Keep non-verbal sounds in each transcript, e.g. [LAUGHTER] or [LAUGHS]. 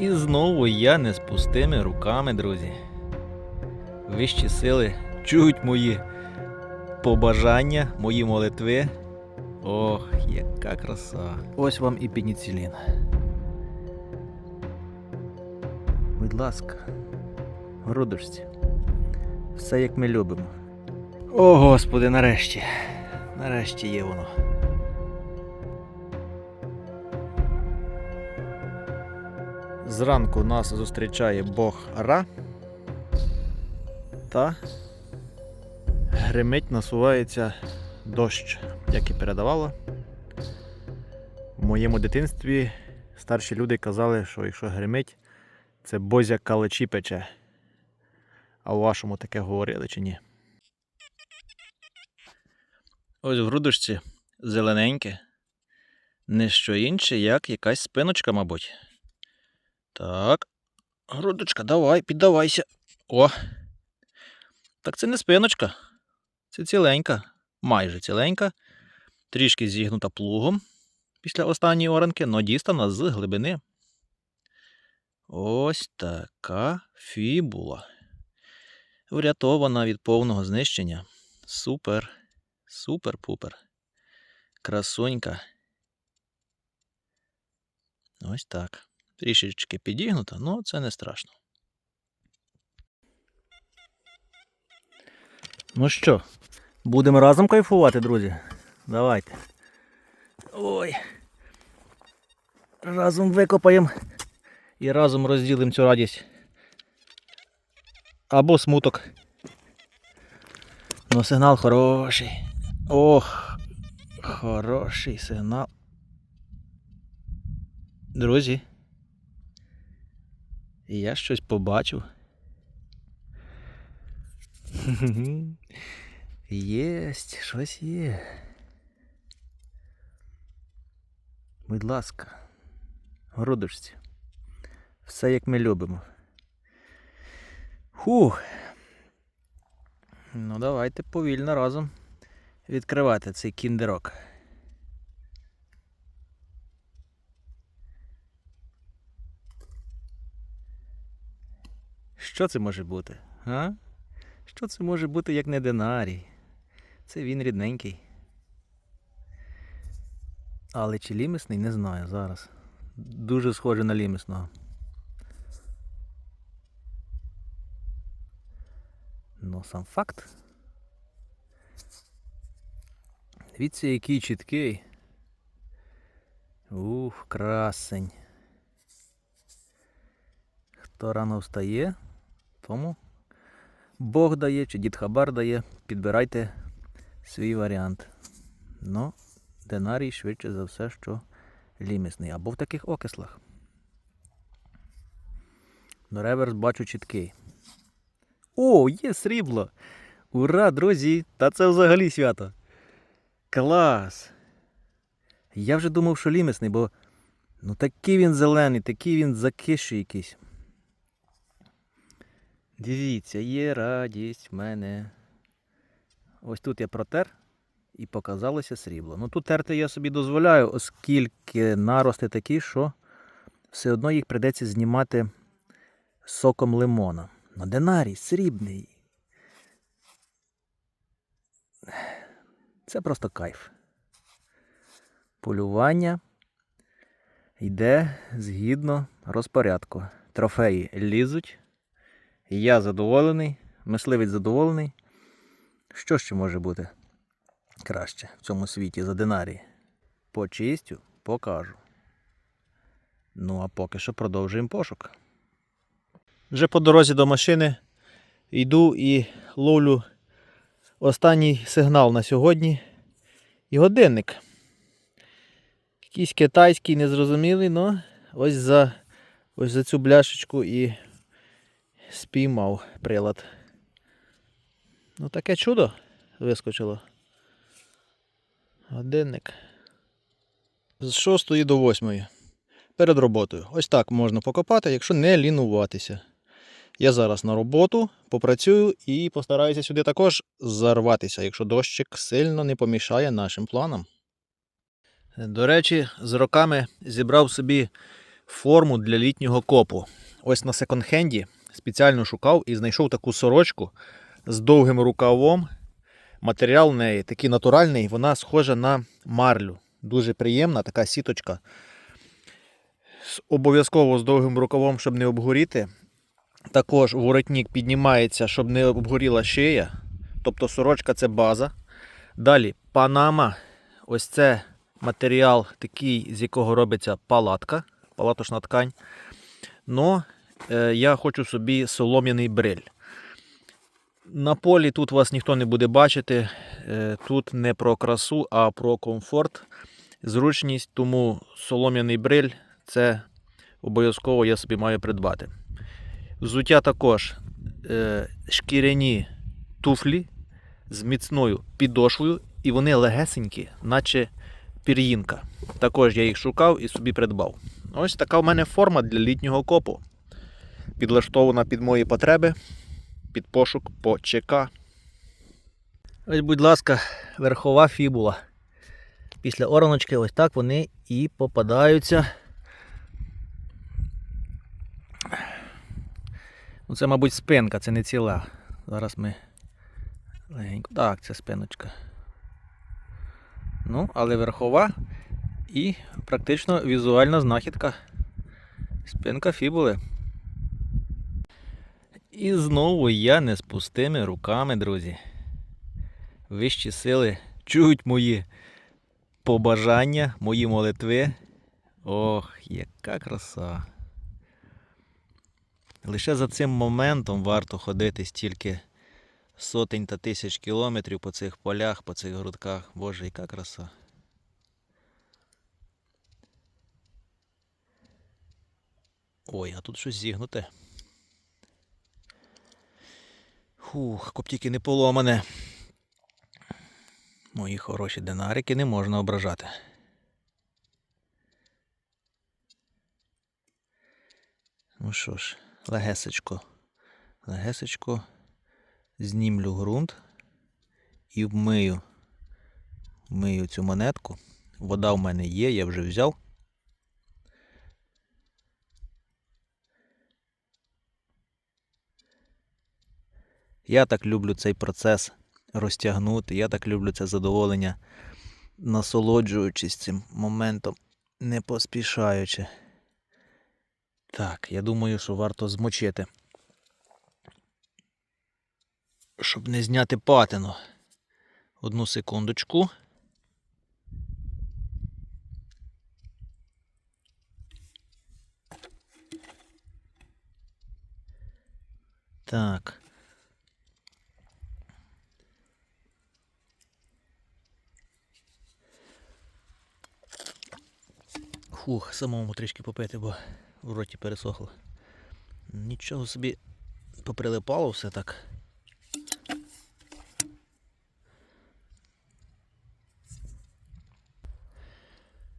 І знову я не з пустими руками, друзі. Вищі сили чують мої побажання, мої молитви. Ох, яка краса. Ось вам і пеніцилін. Будь ласка, грудочці. Все як ми любимо. О, Господи, нарешті. Нарешті є воно. Зранку нас зустрічає Бог Ра. Та гримить, насувається дощ, як і передавало. В моєму дитинстві старші люди казали, що якщо гримить, це Бозя калачі пече. А у вашому таке говорили чи ні? Ось в грудочці зелененьке. Не що інше, як якась спиночка, мабуть. Так. Грудочка, давай, піддавайся. О. Так це не спиночка. Це ціленька. Майже ціленька. Трішки зігнута плугом після останньої оранки, но дістана з глибини. Ось така фібула. Врятована від повного знищення. Супер. Супер-пупер. Красунька. Ось так. Трішечки підігнута, але це не страшно. Ну що, будемо разом кайфувати, друзі? Давайте. Ой. Разом викопаємо і разом розділимо цю радість. Або смуток. Ну, сигнал хороший. Ох, хороший сигнал. Друзі. Я щось побачив. Єсть, щось є. Будь ласка, грудочці. Все як ми любимо. Фух. Ну, давайте повільно разом відкривати цей кіндерок. Що це може бути? А? Що це може бути як не динарій? Це він рідненький. Але чи лімісний, не знаю зараз. Дуже схоже на лімісного. Ну, сам факт. Дивіться, який чіткий. Ух, красень. Хто рано встає, тому Бог дає чи дід Хабар дає, підбирайте свій варіант. Ну, динарій швидше за все, що лімісний. Або в таких окислах. Но реверс бачу чіткий. О, є срібло! Ура, друзі! Та це взагалі свято! Клас! Я вже думав, що лімісний, бо ну такий він зелений, такий він закиший якийсь. Дивіться, є радість в мене. Ось тут я протер і показалося срібло. Ну тут терти я собі дозволяю, оскільки нарости такі, що все одно їх прийдеться знімати соком лимона. На динарій срібний. Це просто кайф. Полювання йде згідно розпорядку. Трофеї лізуть. Я задоволений, мисливець задоволений. Що ще може бути краще в цьому світі за динарії? Почистю, покажу. Ну, а поки що продовжуємо пошук. Вже по дорозі до машини йду і ловлю останній сигнал на сьогодні. І годинник. Якийсь китайський, незрозумілий, але ось за, ось за цю бляшечку і спіймав прилад. Ну таке чудо вискочило. Годинник. З 6 до 8. Перед роботою. Ось так можна покопати, якщо не лінуватися. Я зараз на роботу попрацюю і постараюся сюди також зарватися, якщо дощик сильно не помішає нашим планам. До речі, з роками зібрав собі форму для літнього копу. Ось на секонд-хенді спеціально шукав і знайшов таку сорочку з довгим рукавом. Матеріал неї такий натуральний, вона схожа на марлю. Дуже приємна така сіточка. Обов'язково з довгим рукавом, щоб не обгоріти. Також воротник піднімається, щоб не обгоріла шия. Тобто сорочка це база. Далі панама. Ось це матеріал такий, з якого робиться палатка, палаточна ткань. Но я хочу собі солом'яний бриль. На полі тут вас ніхто не буде бачити. Е, Тут не про красу, а про комфорт, зручність. Тому солом'яний бриль це обов'язково я собі маю придбати. Взуття також е, шкіряні туфлі з міцною підошвою, і вони легесенькі, наче пір'їнка. Також я їх шукав і собі придбав. Ось така в мене форма для літнього копу. Підлаштована під мої потреби, під пошук по ЧК. Ось, будь ласка, верхова фібула. Після ораночки ось так вони і попадаються. Ну, це, мабуть, спинка, це не ціла. Зараз ми легенько. Так, це спиночка. Ну, але верхова і практично візуальна знахідка. Спинка фібули. І знову я не з пустими руками, друзі. Вищі сили чують мої побажання, мої молитви. Ох, яка краса. Лише за цим моментом варто ходити стільки сотень та тисяч кілометрів по цих полях, по цих грудках. Боже, яка краса. Ой, а тут щось зігнуте. Фух, коптіки не поломане. Мої хороші динарики не можна ображати. Ну що ж, легесечко, легесечко знімлю ґрунт і вмию. Вмию цю монетку. Вода в мене є, я вже взяв. Я так люблю цей процес розтягнути. Я так люблю це задоволення, насолоджуючись цим моментом, не поспішаючи. Так, я думаю, що варто змочити. Щоб не зняти патину. Одну секундочку. Так. Фух, самому трішки попити, бо в роті пересохло. Нічого собі поприлипало все так.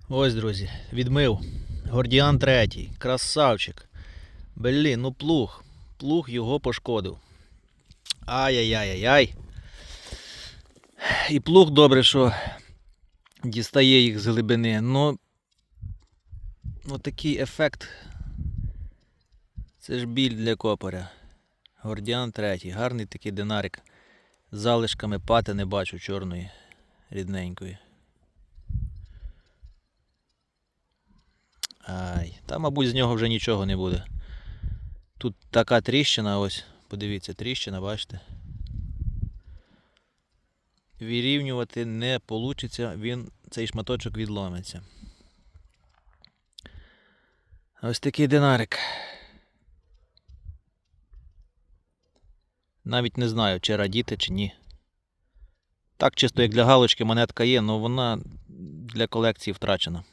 Ось, друзі, відмив. Гордіан третій. Красавчик. Блін, ну плуг. Плуг його пошкодив. Ай-яй-яй-яй. І плуг добре, що дістає їх з глибини. Ну, ну такий ефект. Це ж біль для копоря. Гордіан третій. Гарний такий динарик. З залишками пати не бачу чорної, рідненької. Ай, та, мабуть, з нього вже нічого не буде. Тут така тріщина, ось, подивіться, тріщина, бачите. Вирівнювати не вийде, він цей шматочок відломиться. Ось такий динарик. Навіть не знаю, чи радіти, чи ні. Так чисто, як для галочки монетка є, але вона для колекції втрачена.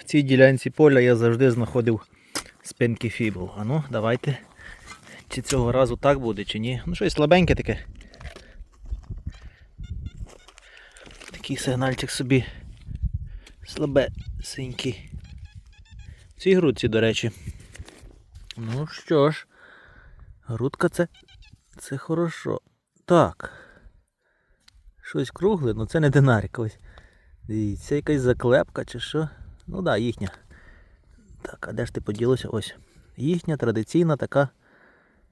В цій ділянці поля я завжди знаходив спинки фібул. А ну, давайте. Чи цього разу так буде, чи ні. Ну, щось слабеньке таке. Такий сигнальчик собі слабесенький. В цій грудці, до речі. Ну що ж, грудка це. Це хорошо. Так. Щось кругле, ну це не динарик ось. Дивіться, якась заклепка чи що. Ну так, да, їхня. Так, а де ж ти поділося? Ось. Їхня традиційна така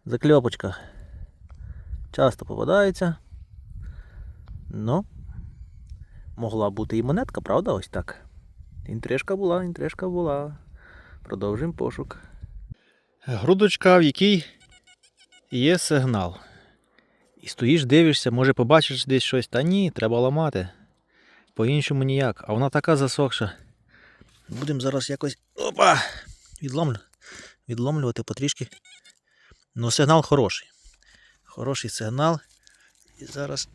закльопочка. Часто попадається. Ну, могла бути і монетка, правда? Ось так. Інтрижка була, інтрижка була. Продовжуємо пошук. Грудочка, в якій є сигнал. І стоїш, дивишся, може побачиш десь щось. Та ні, треба ламати. По-іншому ніяк. А вона така засохша. Будемо зараз якось. Опа! Відломлю. Відломлювати потрішки. Ну, сигнал хороший. Хороший сигнал. І зараз.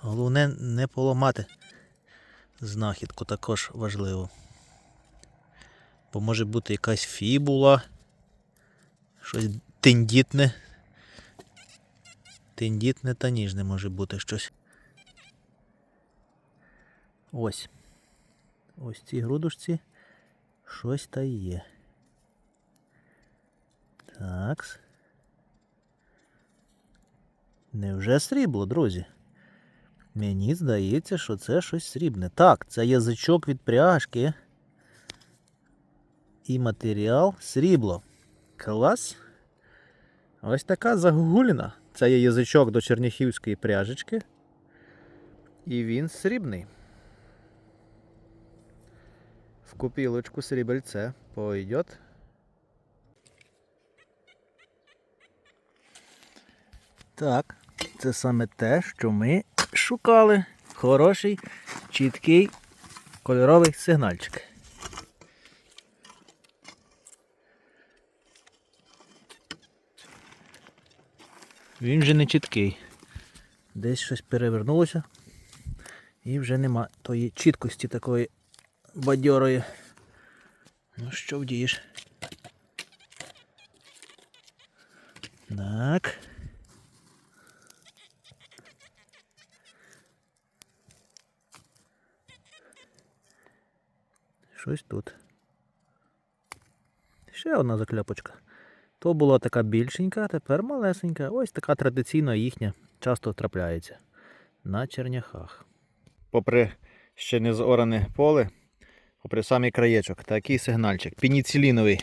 Головне не поламати. Знахідку також важливо. Бо може бути якась фібула. Щось тендітне. Тендітне та ніжне може бути щось. Ось. Ось ці грудушці. Щось та є. Такс. Невже срібло, друзі? Мені здається, що це щось срібне. Так, це язичок від пряжки. І матеріал срібло. Клас. Ось така загугуліна. Це є язичок до черніхівської пряжечки. І він срібний. В купілочку срібельце пойдет. Так, це саме те, що ми шукали. Хороший, чіткий кольоровий сигнальчик. Він вже не чіткий. Десь щось перевернулося. І вже нема тої чіткості такої бадьорої. Ну що вдієш? Так. Щось тут. Ще одна закляпочка. То була така більшенька, тепер малесенька. Ось така традиційна їхня часто трапляється на черняхах. Попри ще не зоране поле, попри самий краєчок, такий сигнальчик. Пеніциліновий.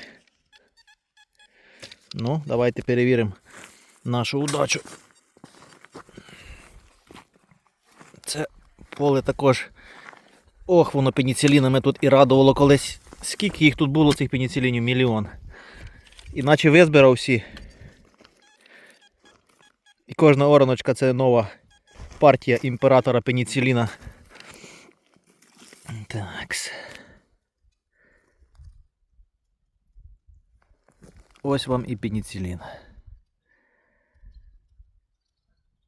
Ну, давайте перевіримо нашу удачу. Це поле також. Ох, воно пеніцилінами тут і радувало колись. Скільки їх тут було, цих пеніцилінів? Мільйон. Іначе визбирав всі. І кожна ораночка це нова партія імператора пеніциліна. Такс. Ось вам і пеніцилін.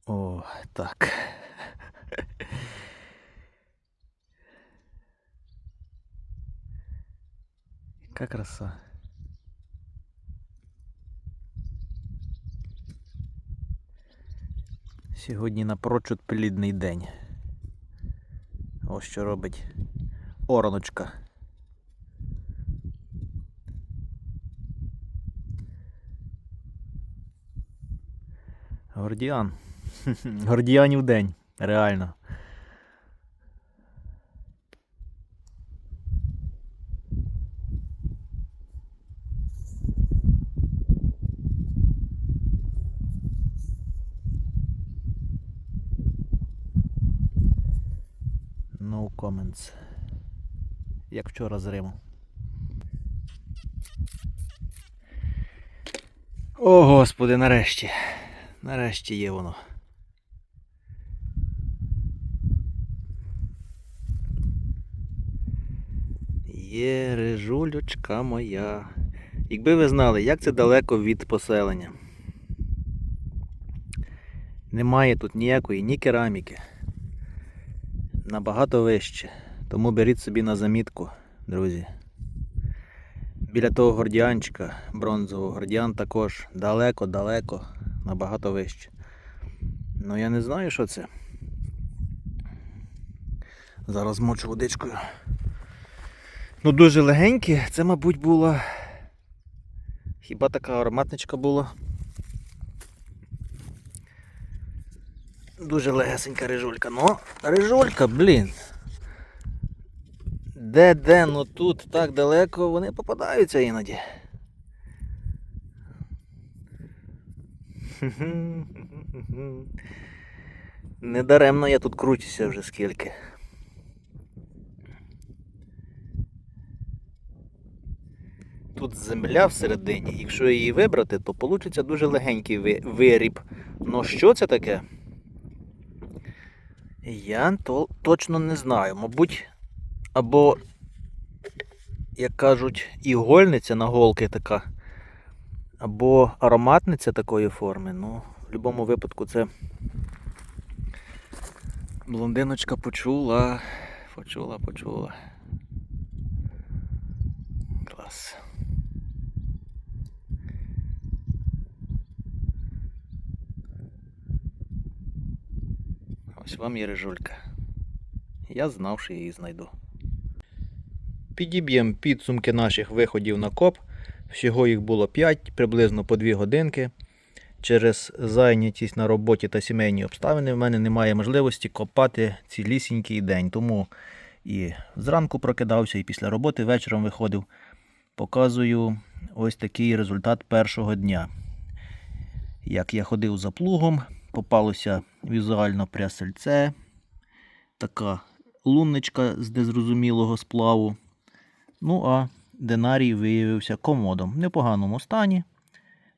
О, так. [LAUGHS] Яка краса. Сьогодні напрочуд плідний день. Ось що робить ороночка. Гордіан. [LAUGHS] Гордіанів день. Реально. No. Як вчора з Риму. О, господи, нарешті. Нарешті є воно. Є рижулючка моя. Якби ви знали, як це далеко від поселення. Немає тут ніякої ні кераміки. Набагато вище. Тому беріть собі на замітку, друзі. Біля того гордіанчика, бронзового гордіан також далеко-далеко, набагато вище. Ну я не знаю, що це. Зараз мочу водичкою. Ну дуже легенькі, це, мабуть, була. Хіба така ароматничка була? дуже легесенька рижулька. Ну, рижулька, блін. Де де, ну тут так далеко вони попадаються іноді. [LAUGHS] Недаремно я тут крутюся вже скільки. Тут земля всередині. Якщо її вибрати, то вийде дуже легенький ви- виріб. Ну що це таке? Я то, точно не знаю. Мабуть, або, як кажуть, ігольниця на голки така, або ароматниця такої форми. Ну, в будь-якому випадку це блондиночка почула. Почула, почула. Клас. Ось вам і рижулька. Я знав, що її знайду. Підіб'ємо підсумки наших виходів на коп. Всього їх було 5, приблизно по 2 годинки. Через зайнятість на роботі та сімейні обставини в мене немає можливості копати цілісінький день. Тому і зранку прокидався, і після роботи вечором виходив. Показую ось такий результат першого дня. Як я ходив за плугом, попалося візуально прясельце, така лунничка з незрозумілого сплаву. Ну а динарій виявився комодом в непоганому стані.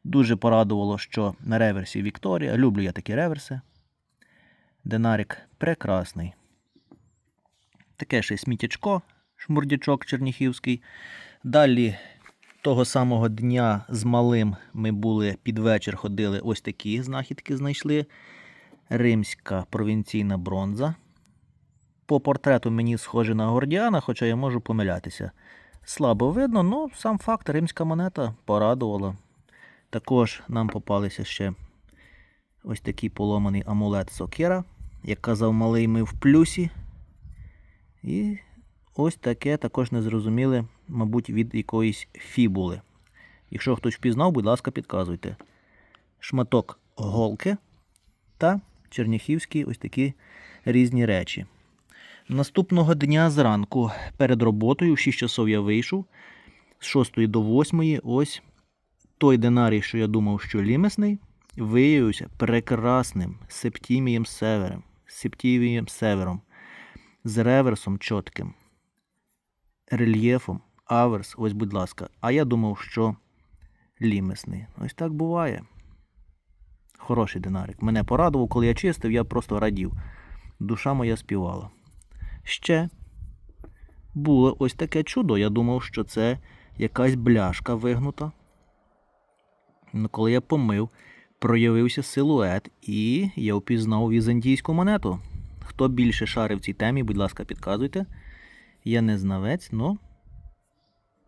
Дуже порадувало, що на реверсі Вікторія. Люблю я такі реверси. Динарик прекрасний. Таке ще сміттячко, шмурдячок черніхівський. Далі того самого дня з малим ми були під вечір ходили, ось такі знахідки знайшли. Римська провінційна бронза. По портрету мені схоже на Гордіана, хоча я можу помилятися. Слабо видно, але сам факт римська монета порадувала. Також нам попалися ще ось такий поломаний амулет Сокира. Як казав малий, ми в плюсі. І ось таке також незрозуміле, мабуть, від якоїсь фібули. Якщо хтось впізнав, будь ласка, підказуйте. Шматок голки та черніхівські ось такі різні речі. Наступного дня зранку перед роботою, в 6 часов я вийшов, з 6 до 8 ось той динарій, що я думав, що лімесний, виявився прекрасним септімієм севером, септімієм севером, з реверсом чітким, рельєфом, аверс, ось, будь ласка. А я думав, що лімесний. Ось так буває. Хороший динарик. Мене порадував, коли я чистив, я просто радів. Душа моя співала. Ще було ось таке чудо. Я думав, що це якась бляшка вигнута. Ну, коли я помив, проявився силует, і я впізнав візантійську монету. Хто більше шарив в цій темі, будь ласка, підказуйте. Я не знавець, але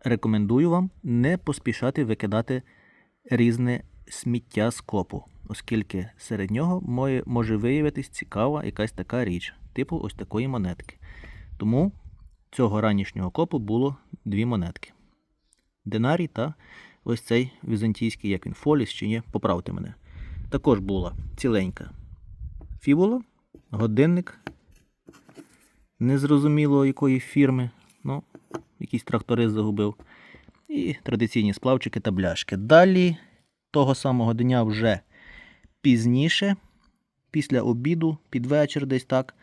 рекомендую вам не поспішати викидати різне сміття з копу, оскільки серед нього може виявитись цікава якась така річ, типу ось такої монетки. Тому цього ранішнього копу було дві монетки: динарій та ось цей візантійський, як він, фоліс чи ні, поправте мене. Також була ціленька фібула, годинник, незрозуміло якої фірми, ну, якийсь тракторист загубив. І традиційні сплавчики та бляшки. Далі того самого дня вже пізніше, після обіду, під вечір десь так.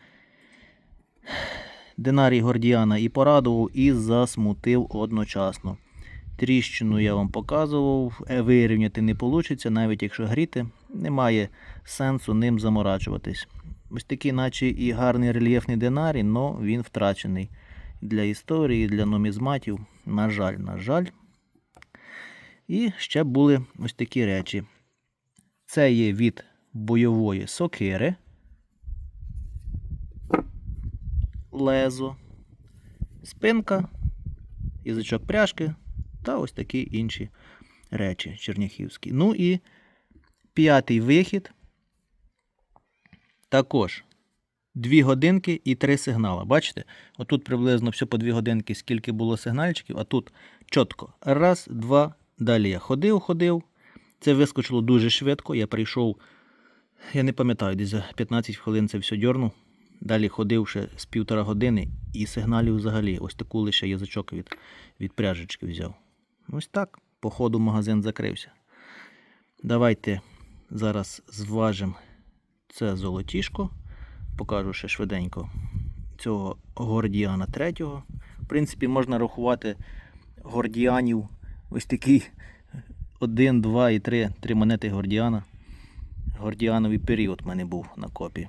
Динарій Гордіана і порадував, і засмутив одночасно. Тріщину я вам показував, е, вирівняти не вийде, навіть якщо гріти, немає сенсу ним заморачуватись. Ось такий, наче і гарний рельєфний динарій, але він втрачений для історії, для нумізматів. На жаль, на жаль. І ще були ось такі речі. Це є від бойової сокири. Лезо, спинка, язичок пряжки та ось такі інші речі черняхівські. Ну і п'ятий вихід. Також 2 годинки і 3 сигнала. Бачите? Отут приблизно все по 2 годинки, скільки було сигнальчиків, а тут чітко. Раз, два, далі я ходив, ходив. Це вискочило дуже швидко. Я прийшов Я не пам'ятаю, десь за 15 хвилин це все дьорнув. Далі ходив ще з півтора години і сигналів взагалі. Ось таку лише язичок від, від пряжечки взяв. Ось так, по ходу магазин закрився. Давайте зараз зважимо це золотішко. Покажу ще швиденько цього гордіана третього. В принципі, можна рахувати гордіанів ось такий 1, 2 і 3, 3 монети гордіана. Гордіановий період в мене був на копі.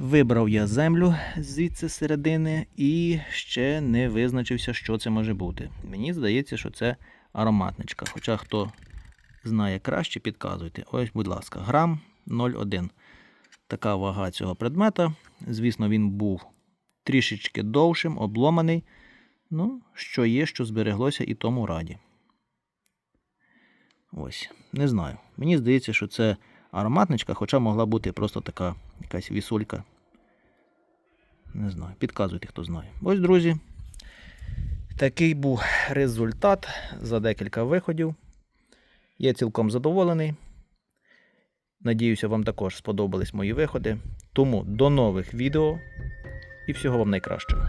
Вибрав я землю звідси середини і ще не визначився, що це може бути. Мені здається, що це ароматничка. Хоча хто знає краще, підказуйте. Ось, будь ласка, грам 0,1. Така вага цього предмета. Звісно, він був трішечки довшим, обломаний. Ну, що є, що збереглося і тому раді. Ось, не знаю. Мені здається, що це ароматничка, хоча могла бути просто така якась вісулька. Не знаю, підказуйте, хто знає. Ось, друзі. Такий був результат за декілька виходів. Я цілком задоволений. Надіюся, вам також сподобались мої виходи. Тому до нових відео і всього вам найкращого.